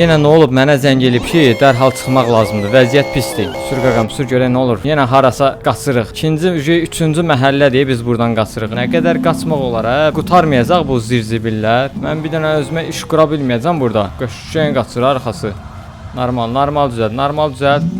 Yenə nə olub mənə zəng elib ki, dərhal çıxmaq lazımdır. Vəziyyət pisdir. Sür qaqam, sür görə nə olur. Yenə harasa qaçırıq. İkinci, üçüncü məhəllədir biz buradan qaçırıq. Nə qədər qaçmaq olar, hə? Qutarmayacaq bu zirzibillər. Mən bir dənə özümə iş qura bilməyəcəm burada. Qəşəng qaçır arxası. Normal, normal düzəld, normal düzəld.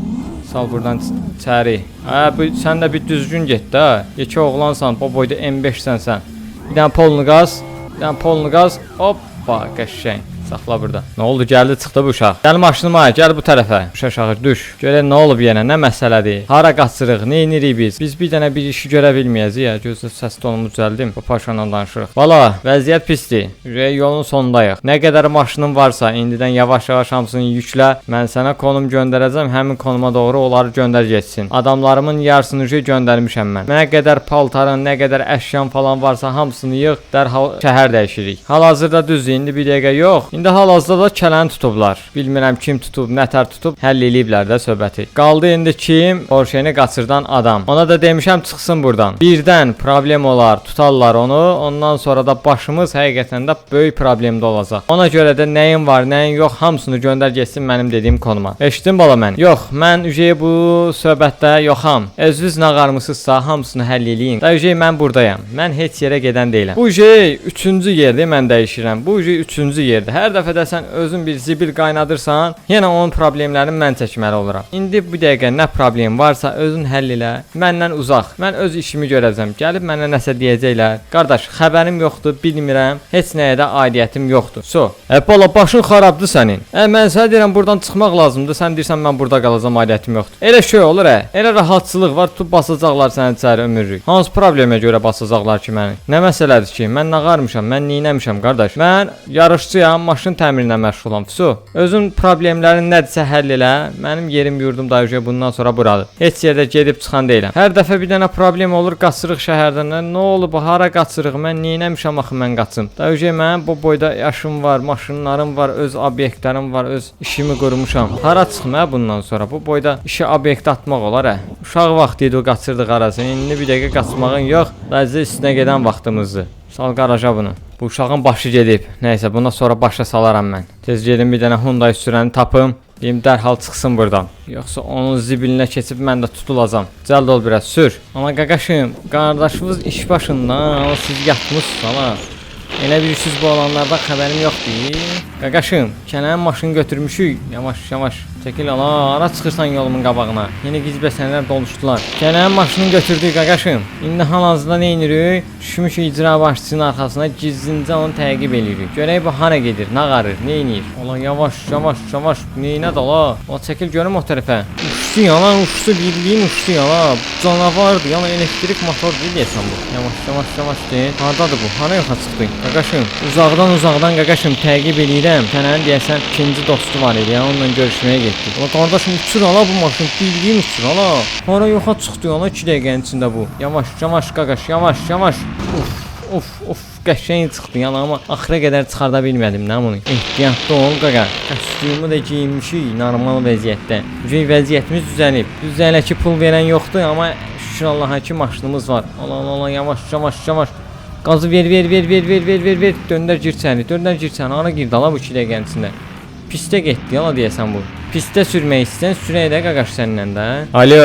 Sal buradan ç- içəri. Hə, bu sən də bir düzgün get də. Yekə oğlansan, bu boyda M5-sən sən. Bir dənə polnu qaz, bir dənə polnu qaz. Hoppa, qəşəng. Saxla burada. Nə oldu? Gəldi, çıxdı bu uşaq. Gəl maşınıma, gəl bu tərəfə. Uşaq aşağı düş. Görək nə olub yenə, nə məsələdir? Hara qaçırıq? Nə edirik biz? Biz bir dənə bir işi görə bilməyəcəyik ya. Gözlə səs tonumu düzəldim. Bu paşanla danışırıq. Valla, vəziyyət pisdir. Ürək yolun sonundayıq. Nə qədər maşının varsa, indidən yavaş-yavaş hamısını yüklə. Mən sənə konum göndərəcəm. Həmin konuma doğru onları göndər getsin. Adamlarımın yarısını uje göndərmişəm mən. Nə qədər paltarın, nə qədər əşyan falan varsa hamısını yığ. Dərhal şəhər dəyişirik. Hal-hazırda düzdür. İndi bir dəqiqə yox. İndi hal-hazırda da kələni tutublar. Bilmirəm kim tutub, nətər tutub. Həll eləyiblər də söhbəti. Qaldı indi kim? Porşeni qaçırdan adam. Ona da demişəm çıxsın burdan. Birdən problem olar, tutarlar onu. Ondan sonra da başımız həqiqətən də böyük problemdə olacaq. Ona görə də nəyin var, nəyin yox, hamısını göndər getsin mənim dediyim konuma. Eşitdin bala mən? Yox, mən ücəyə bu söhbətdə yoxam. Özünüz nə qarmısınızsa hamısını həll eləyin. Da ücəyə mən burdayam. Mən heç yerə gedən deyiləm. Bu ücəyə 3-cü yerdə mən dəyişirəm. Bu ücəyə 3-cü yerdə. Hər dəfə də sən özün bir zibil qaynadırsan, yenə onun problemlərini mən çəkməli oluram. İndi bu dəqiqə nə problem varsa özün həll elə. Məndən uzaq. Mən öz işimi görəcəm. Gəlib mənə nəsə deyəcəklər. Qardaş, xəbərim yoxdur, bilmirəm. Heç nəyə də aidiyyətim yoxdur. So, e bala başın xarabdır sənin. E mən sənə deyirəm burdan çıxmaq lazımdır. Sən deyirsən mən burada qalacağam, aidiyyətim yoxdur. Elə şey olur ə. Elə rahatçılıq var, tutub basacaqlar səni içəri ömürlük. Hansı problemə görə basacaqlar ki məni? Nə məsələdir ki? Mən nə qarmışam? Mən neynəmişəm qardaş? Mən yarışçıyam, maşın təmirinə məşğulam. So, özün problemlərin nədirsə həll elə. Mənim yerim yurdum da ücə bundan sonra buradır. Heç yerdə gedib çıxan deyiləm. Hər dəfə bir dənə problem olur, qaçırıq şəhərdən. Nə- olub? Hara qaçırıq? Mən neynəmişəm axı mən qaçım. Da ücə mənim bu boyda yaşım var, maşınlarım var, öz obyektlərim var, öz işimi qurmuşam. Hara çıxma bundan sonra? Bu boyda işə obyekt atmaq olar hə. Uşaq vaxtı idi o qaçırdıq arasını. İndi bir dəqiqə qaçmağın yox. Lazı üstünə gedən vaxtımızdır. Sal qaraja bunu. Bu uşağın başı gedib. Nəysə, bundan sonra başa salaram mən. Tez gedim bir dənə Hyundai sürəni tapım. Deyim dərhal çıxsın burdan. Yoxsa onun zibilinə keçib mən də tutulacam. Cəld ol biraz sür. Amma qaqaşım, qardaşımız iş başında, o siz yatmışsınız ama. Elə bilirsiniz bu olanlardan xəbərim yoxdur. Qaqaşım, kənənin maşını götürmüşük. Yavaş, yavaş. Çəkil ala, ara çıxırsan yolumun qabağına. Yeni gizbəsənlər doluşdular. Kənənin maşını götürdük qaqaşım. İndi hal-hazırda nə edirik? Düşmüşük icra başçısının arxasına gizlincə onu təqib edirik. Görək bu hara gedir, nə qarır, nə edir? Ola yavaş, yavaş, yavaş. Neynə dala? O çəkil görüm o tərəfə. Uçdu yana, uçdu bildiyin uçdu yana. Canavardır, yana elektrik motor değil deyəsən bu. Yavaş, yavaş, yavaş deyil. Hardadır bu? Hara yoxa çıxdı? Qaqaşım, uzaqdan uzaqdan qaqaşım təqib eləyirəm. Sənin deyəsən ikinci dostu var idi, ya onunla görüşməyə getdik. O qardaşım uçur ala bu maşın, bildiyin uçur ala. Hara yoxa çıxdı ala 2 dəqiqənin içində bu. Yavaş, yavaş qaqaş, yavaş, yavaş. Uf, uf, uf. Qəşəng çıxdı yəni amma axıra qədər çıxarda bilmədim nə bunu. Ehtiyatlı ol qaqa. Kostyumu da geyinmişik normal vəziyyətdə. Çünki vəziyyətimiz düzəlib. Düz elə ki pul verən yoxdur amma şükür Allaha ki maşınımız var. Allah Allah Allah yavaş yavaş yavaş. Qazı ver ver ver ver ver ver ver ver. Döndər gir səni. Döndər gir səni. Ara girdi ala bu 2 dəqiqənin içində. Pistə getdi ala deyəsən bu. Pistə sürmək istəyən sürək də qaqaş səndən də. Alo,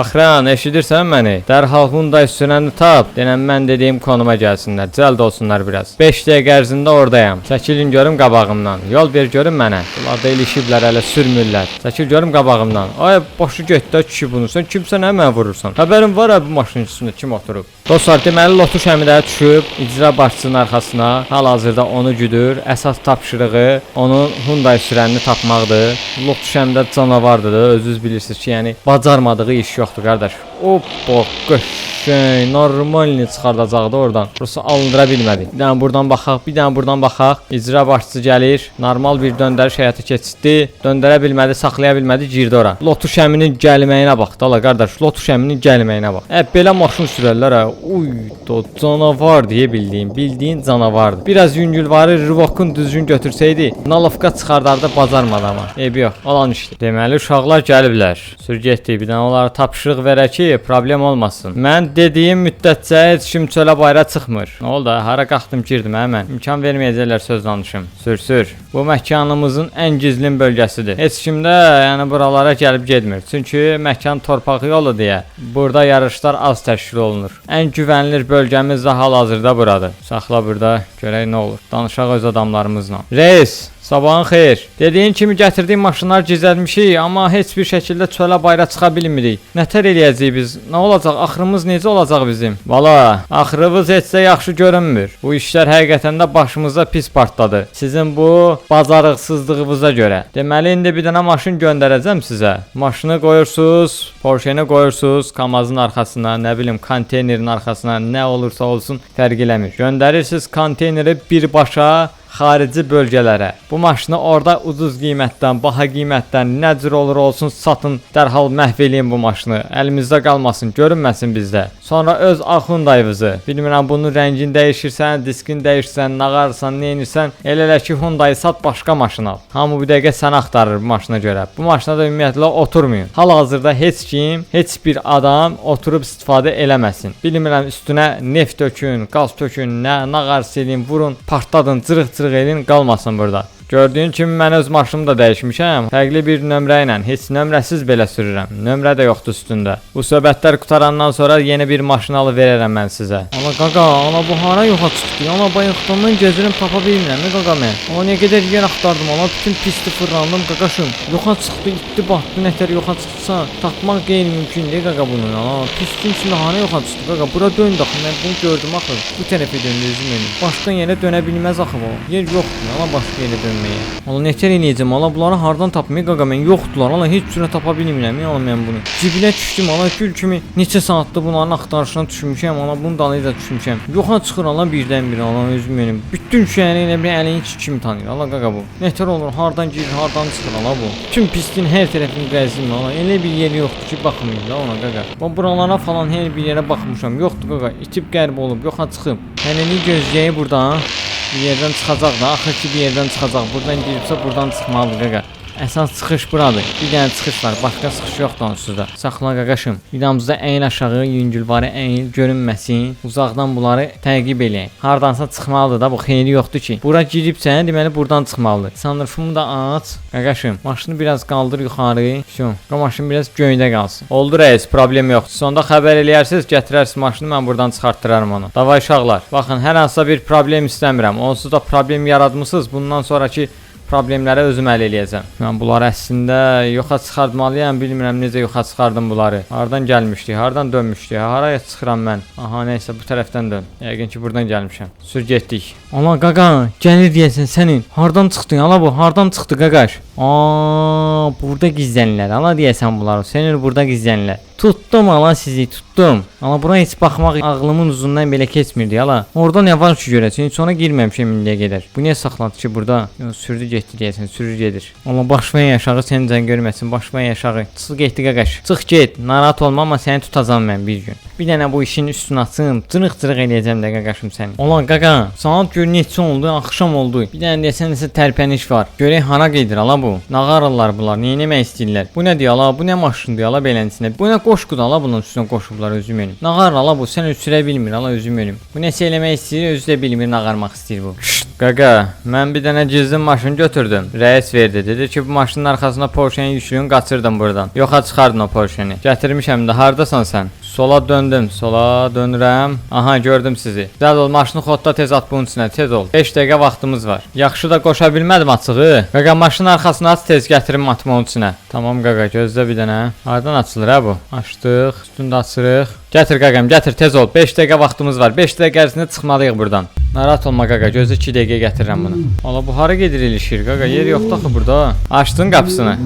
Axran, eşidirsən məni? Dərhal Hyundai sürəni tap. Denən mən dediyim konuma gəlsinlər. Cəld olsunlar biraz. 5 dəqiqə ərzində ordayam. Çəkilin görüm qabağımdan. Yol ver görüm mənə. Bunlar da ilişiblər hələ sürmürlər. Çəkil görüm qabağımdan. Ay başı getdə kişi bunu. Sən kimsən nə mənə vurursan? Xəbərin var ha bu maşının üstündə kim oturub? Dostlar, deməli Lotus həmidə düşüb icra başçısının arxasına. Hal-hazırda onu güdür. Əsas tapşırığı onun Hyundai sürənini tapmaqdır. Lotus həmidə canavardır da, özünüz bilirsiniz ki, yəni bacarmadığı iş yoxdur qardaş. Hoppa, qəşəng, normalni çıxardacaqdı oradan. Burası alındıra bilmədi. Bir dənə buradan baxaq, bir dənə buradan baxaq. İcra başçısı gəlir, normal bir döndəriş həyata keçirtdi. Döndərə bilmədi, saxlaya bilmədi, girdi ora. Lotus həminin gəlməyinə bax, dala qardaş, Lotus həminin gəlməyinə bax. Ə, belə maşın sürərlər ha. Uy, do canavar deyə bildiyim, bildiyin canavardır. Biraz yüngülvarı Rivokun düzgün götürsəydi, nalovka çıxardardı bacarmadı amma. Eybi yox, alan işdi. Deməli uşaqlar gəliblər. Sür bir dənə onlara tapşırıq verək ki, ki, problem olmasın. Mən dediyim müddətcə heç kim çölə bayra çıxmır. Nə oldu? Hara qalxdım girdim həmən. İmkan verməyəcəklər söz danışım. Sür sür. Bu məkanımızın ən gizlin bölgəsidir. Heç kim də yəni buralara gəlib getmir. Çünki məkan torpaq yolu deyə burada yarışlar az təşkil olunur. Ən güvənilir bölgəmiz də hal-hazırda buradır. Saxla burada, görək nə olur. Danışaq öz adamlarımızla. Reis, Sabahın xeyir. Dediyin kimi gətirdiyim maşınlar gizlətmişik, amma heç bir şəkildə çölə bayra çıxa bilmirik. Nətər eləyəcəyik biz? Nə olacaq? Axırımız necə olacaq bizim? Valla, axırımız heç də yaxşı görünmür. Bu işlər həqiqətən də başımıza pis partladı. Sizin bu bacarıqsızlığınıza görə. Deməli indi bir dənə maşın göndərəcəm sizə. Maşını qoyursunuz, Porsche-ni qoyursunuz kamazın arxasına, nə bilim konteynerin arxasına, nə olursa olsun fərq eləmir. Göndərirsiniz konteyneri birbaşa xarici bölgələrə. Bu maşını orada ucuz qiymətdən, baha qiymətdən nə cür olur olsun satın, dərhal məhv eləyin bu maşını. Əlimizdə qalmasın, görünməsin bizdə. Sonra öz Hyundai-vızı, bilmirəm bunun rəngini dəyişirsən, diskini dəyişirsən, nağarsan, nə edirsən, elə elə ki Hyundai sat başqa maşın al. Hamı bu dəqiqə səni axtarır bu maşına görə. Bu maşına da ümumiyyətlə oturmayın. Hal-hazırda heç kim, heç bir adam oturub istifadə eləməsin. Bilmirəm üstünə neft tökün, qaz tökün, nə nağar silin, vurun, partladın, cırıq-cırıq qırıq elin qalmasın burada. Gördüyün kimi mən öz maşınımı da dəyişmişəm. Fərqli bir nömrə ilə, heç nömrəsiz belə sürürəm. Nömrə də yoxdur üstündə. Bu söhbətlər qutarandan sonra yeni bir maşın alıb verərəm mən sizə. Ana qaqa, ana bu hara yoxa çıxdı? Ana bayaqdan gəzirəm tapa bilmirəm, nə qaqa mən. Ana nə qədər yer axtardım, ana bütün pisli fırlandım qaqaşım. Yoxa çıxdı, itdi, batdı, nətər yoxa çıxsa, tapmaq qeyri-mümkündür qaqa bunun. Ana pisliyin içində hara yoxa çıxdı qaqa? Bura döndü axı, mən bunu gördüm axı. Bu tərəfə döndü üzüm mənim. Başqa yerə dönə bilməz axı bu. Yer yoxdur, ana başqa yerə dönməyə. Ala nətər eləyəcəm? Ala bunları hardan tapmayı qaqa mən yoxdular. Ala heç cürə tapa bilmirəm. Ala mən bunu. Cibinə düşdüm. Ala gül kimi neçə saatdır bunların axtarışına düşmüşəm. Ala bunun dalıyla düşmüşəm. Yoxa çıxır ala birdən bir ala özüm mənim. Bütün şəhəri elə bir əlin içi kimi tanıyır. Ala qaqa bu. Nətər olur? Hardan girir, hardan çıxır ala bu. Bütün pisliyin hər tərəfini gəzdim ala. Elə bir yer yoxdur ki, baxmayın da ona qaqa. Ben buralara falan hər bir yerə baxmışam. Yoxdur qaqa. İtib qərb olub, yoxa çıxıb. Hələni gözləyib burdan. Bir yerdən çıxacaq da, axır ki bir yerdən çıxacaq. Buradan giribsə buradan çıxmalıdır qaqa. Əsas çıxış buradır. Bir dənə çıxış var, başqa çıxış yoxdur onsuz da. Saxla qaqaşım. Vidamızda əyil aşağı, yüngülvarı əyil, görünməsin. Uzaqdan bunları təqib eləyin. Hardansa çıxmalıdır da, bu xeyri yoxdur ki. Bura giribsən, deməli buradan çıxmalıdır. Sunroofumu da aç. Qaqaşım, maşını biraz qaldır yuxarı. Şu, maşın biraz göydə qalsın. Oldu reis, problem yoxdur. Sonda xəbər eləyərsiniz, gətirərsiniz maşını, mən buradan çıxartdıraram onu. Davay uşaqlar. Baxın, hər hansısa bir problem istəmirəm. Onsuz da problem yaratmısınız. Bundan sonraki problemlərə özüm əl eləyəcəm. Mən bunları əslində yoxa çıxartmalıyam, bilmirəm necə yoxa çıxardım bunları. Hardan gəlmişdi, hardan dönmüşdü, haraya çıxıram mən? Aha, nəysə bu tərəfdən dön. Yəqin ki burdan gəlmişəm. Sür getdik. Ala qaqa, gəlir deyəsən sənin. Hardan çıxdın ala bu? Hardan çıxdı qaqaş? Aa, burada gizlənirlər. Ala deyəsən bunlar. Senin burada gizlənirlər. Tutdum ala sizi, tutdum. Amma bura heç baxmaq ağlımın uzundan belə keçmirdi ala. Orada nə var ki görəsən? Heç ona girməmişəm indiyə qədər. Bu niyə saxlandı ki burada? Yo, sürdü getdi deyəsən, sürür gedir. Amma başmayın aşağı səni can görməsin. Başmayın aşağı. Çıx getdi qaqaş. Çıx get. Narahat olma, amma səni tutacağam mən bir gün. Bir dənə bu işin üstünü açım. Cırıq-cırıq eləyəcəm də qaqaşım səni. Olan qaqa, saat gör neçə oldu? Axşam oldu. Bir dənə desən nəsə tərpəniş var. Görək hara gedir ala bu. Nağarırlar bunlar. Nə etmək istəyirlər? Bu nədir ala? Bu nə maşındır ala beləsinə? Bu nə qoşqudur ala bunun üstünə qoşublar özüm benim. Nağar ala bu. Sən ötürə bilmir ala özüm benim. Bu nəsə eləmək istəyir, özü də bilmir nağarmaq istəyir bu. Qaqa, mən bir dənə gizli maşın götürdüm. Rəis verdi. Dedi ki, bu maşının arxasına Porsche-ni yüklüyün, qaçırdım buradan. Yoxa çıxardın o Porsche-ni. Gətirmişəm də. Hardasan sən? Sola döndüm, sola dönürəm. Aha, gördüm sizi. Gəl ol, maşını xodda tez at bunun içinə, tez ol. 5 dəqiqə vaxtımız var. Yaxşı da qoşa bilmədim açığı. Qaqa maşının arxasına at tez gətirim atma onun içinə. Tamam qaqa, gözlə bir dənə. Hardan açılır ha bu? Açdıq, üstündə açırıq. Gətir qaqam, gətir tez ol. 5 dəqiqə vaxtımız var. 5 dəqiqə ərzində çıxmalıyıq burdan. Narahat olma qaqa, gözlə 2 dəqiqə gətirirəm bunu. Ala bu hara gedir ilişir qaqa? Yer yoxdur axı burada. Açdın qapısını.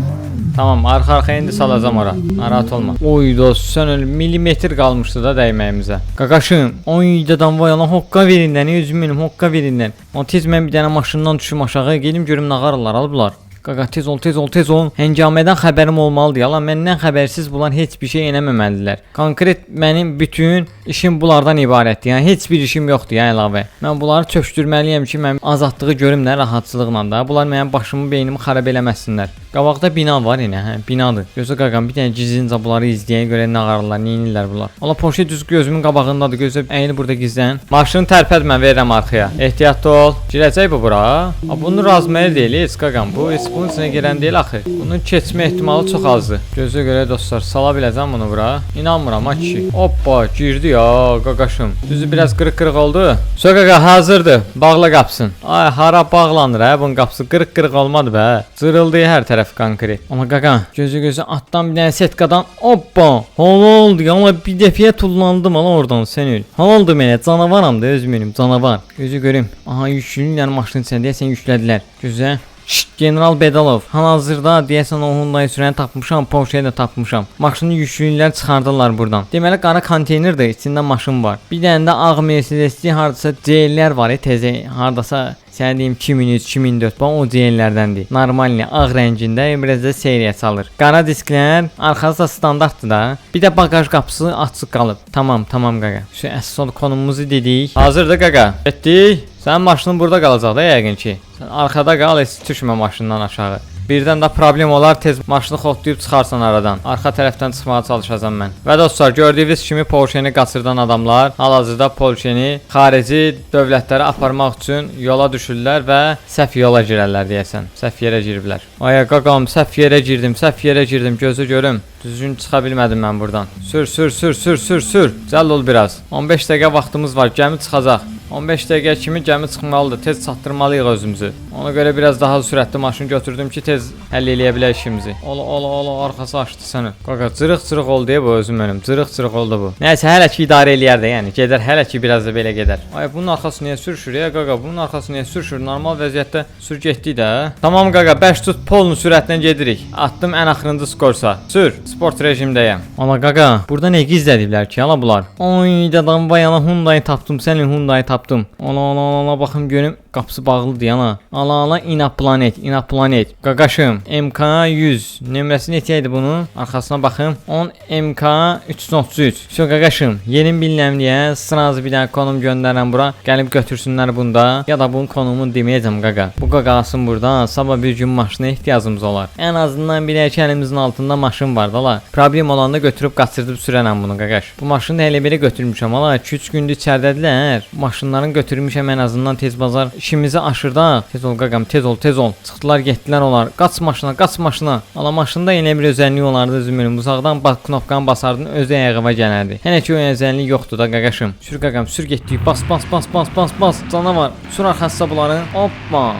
Tamam, arxa-arxaya indi salacam ora. Narahat olma. Oy dost, sən öyle millimetr qalmışdı da dəyməyimizə. Qaqaşım, 17-dan vay Allah hoqqa verindən, özüm benim hoqqa verindən. O tez bir dənə maşından düşüm aşağı, gedim görüm nə qarırlar alıblar. Qaqa tez ol, tez ol, tez ol. Həngamədən xəbərim olmalıdır. Yalan məndən xəbərsiz bunlar heç bir şey eləməməlidirlər. Konkret mənim bütün işim bunlardan ibarətdir. Yəni heç bir işim yoxdur ya əlavə. Mən bunları çökdürməliyəm ki, mənim azadlığı görüm də rahatçılıqla da. Bunlar mənim başımı, beynimi xarab eləməsinlər. Qabaqda bina var yenə, hə, binadır. Gözə qaqam bir dənə gizlincə bunları izləyən görə nə ağarırlar, nə edirlər bunlar. Allah Porsche düz gözümün qabağındadır. Gözə əyni burada gizlən. Maşını tərpətmə, verirəm arxaya. Ehtiyatlı ol. Girəcək bu bura. A bunu razməli deyil, heç qaqam. Bu heç bunun içinə girən deyil axı. Bunun keçmə ehtimalı çox azdır. Gözə görə dostlar, sala biləcəm bunu bura. İnanmıram ha kişi. Hoppa, girdi ya qaqaşım. Düzü biraz qırıq-qırıq oldu. Söqaqa hazırdır. Bağla qapısın. Ay hara bağlanır hə bunun qapısı qırıq-qırıq olmadı bə. Cırıldı hər tərəf konkret. Amma qaqa, gözü gözü atdan bir dənə setkadan hoppa. Halal ya amma bir dəfəyə tullandım ala oradan sənül. Halaldır mənə canavaram da özüm benim canavar. Gözü görüm. Aha yüklülər maşının içində deyəsən yüklədilər. Gözə General Bedalov, hal-hazırda deyəsən o Hyundai sürəni tapmışam, Porsche-yə də tapmışam. Maşını yüklülər çıxardılar burdan. Deməli qara konteynerdir, içində maşın var. Bir dənə də ağ Mercedes-li hardasa CL-lər var, təzə hardasa Sənə deyim 2003, 2004 bax o CL-lərdəndir. Normalni ağ rəngində, biraz da seriya çalır. Qara disklər, arxası da standartdır da. Bir də bagaj qapısı açıq qalıb. Tamam, tamam qaqa. Şu əsas konumumuzu dedik. Hazırdır qaqa. Getdik. Sənin maşının burada qalacaq da yəqin ki. Sən arxada qal, heç düşmə maşından aşağı. Birdən də problem olar, tez maşını xotlayıb çıxarsan aradan. Arxa tərəfdən çıxmağa çalışacağam mən. Və dostlar, gördüyünüz kimi Porsche-ni qaçırdan adamlar hal-hazırda Porsche-ni xarici dövlətlərə aparmaq üçün yola düşürlər və səhv yola girərlər deyəsən. Səhv yerə giriblər. Ay qaqam, səhv yerə girdim, səhv yerə girdim, gözü görüm. Düzgün çıxa bilmədim mən burdan. Sür, sür, sür, sür, sür, sür. Cəll ol biraz. 15 dəqiqə vaxtımız var. Gəmi çıxacaq. 15 dəqiqə kimi gəmi çıxmalıdır. Tez çatdırmalıyıq özümüzü. Ona görə biraz daha sürətli maşın götürdüm ki, tez həll eləyə bilək işimizi. Ola, ola, ola, arxası açdı səni. Qaqa, cırıq-cırıq oldu ya bu özüm mənim. Cırıq-cırıq oldu bu. Nəysə, hələ ki idarə eləyər də, yəni gedər, hələ ki biraz da belə gedər. Ay, bunun arxası niyə sürüşür ya qaqa? Bunun arxası niyə sürüşür? Normal vəziyyətdə sür getdi də. Tamam qaqa, 5 tut polun sürətinə gedirik. Atdım ən axırıncı skorsa. Sür, sport rejimdəyəm. Amma qaqa, burada nə gizlədiblər ki, ala bunlar? Oy, dadam bayana Hyundai tapdım, sənin Hyundai tapdım. Ala, ala, ala, ala, baxım görüm qapısı bağlıdır yana. Ala, ala, inaplanet, inaplanet. Qaqaşım, MK100 nömrəsi neçə idi bunun? Arxasına baxım. 10 MK333. Şo qaqaşım, yeni bilinəmliyə sırası bir dənə konum göndərən bura. Gəlib götürsünlər bunda. Ya da bunun konumunu deməyəcəm qaqa. Bu qaqasın burada sabah bir gün maşına ehtiyacımız olar. Ən azından bir əlimizin altında maşın var da la. Problem olanda götürüb qaçırdıb sürənəm bunu qaqaş. Bu maşını elə belə götürmüşəm ala. 2-3 gündür içərdədirlər. Maşınların götürmüşəm ən azından tez bazar işimizi aşırda. Tez ol qaqam, tez ol, tez ol. Çıxdılar, getdilər onlar. Qaç maşına, qaç maşına. Ala maşında yenə bir özəlliyi olardı özümün. Uzaqdan bas knopkanı basardın, özü ayağıma gələrdi. Hələ ki o özəlliyi yoxdur da qaqaşım. Sür qaqam, sür getdik. Bas, bas, bas, bas, bas, bas. Canavar. Sür arxasına bunların. Hoppa.